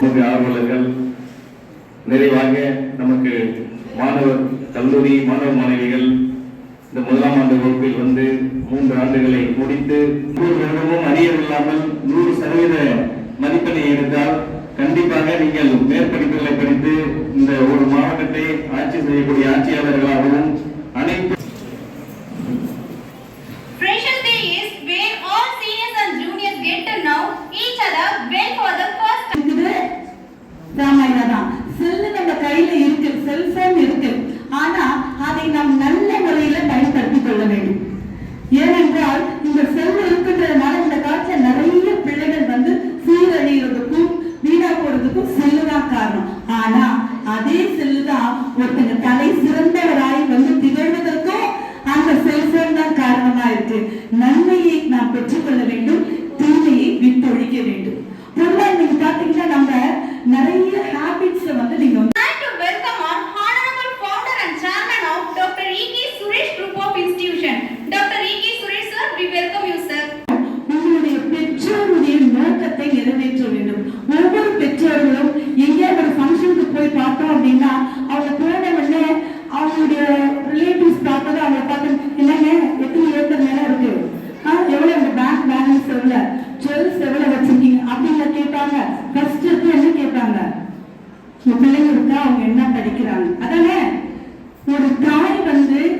ஆர்வலர்கள் நிறைவாக நமக்கு மாணவர் கல்லூரி மாணவ மாணவிகள் இந்த முதலாம் ஆண்டு வகுப்பில் வந்து மூன்று ஆண்டுகளை முடித்து ஒவ்வொரு வருடமும் அரியர் நூறு சதவீத மதிப்பெண்ணை எடுத்தால் கண்டிப்பாக நீங்கள் மேற்படிப்புகளை படித்து இந்த ஒரு மாவட்டத்தை ஆட்சி செய்யக்கூடிய ஆட்சியாளர்களாகவும் அனைத்து ராமாயணா தான் செல்லு நம்ம கையில இருக்கு செல்போன் இருக்கு. ஆனா அதை நாம் நல்ல முறையில பயன்படுத்திக் கொள்ள வேண்டும். ஏனென்றால் இந்த செல் இருக்கின்றதுனால இந்த காலத்துல நிறைய பிள்ளைகள் வந்து சீரழிகிறதுக்கும் வீணா போறதுக்கும் செல்லு தான் காரணம். ஆனா அதே செல்லு தான் ஒருத்தங்க தலை சிறந்தவராய் வந்து திகழ்வதற்கும் அந்த செல்போன் தான் காரணமா இருக்கு. நன்மையை நாம் பெற்றுக்கொள்ள வேண்டும் தீமையை விட்டொழிக்க வேண்டும். பார்த்ததும் அவங்க பார்த்து என்னங்க எத்தனை ஏக்கர் நிலம் இருக்கு? எவ்வளவு அந்த பேங்க் பேலன்ஸ் எவ்வளவு? ஜுவல்ஸ் எவ்வளவு வச்சிருக்கீங்க? அப்படின்னு கேட்பாங்க. ஃபர்ஸ்ட் இருக்கு என்ன கேட்பாங்க? உங்க பிள்ளைங்க இருக்கா அவங்க என்ன படிக்கிறாங்க? அதானே? ஒரு தாய் வந்து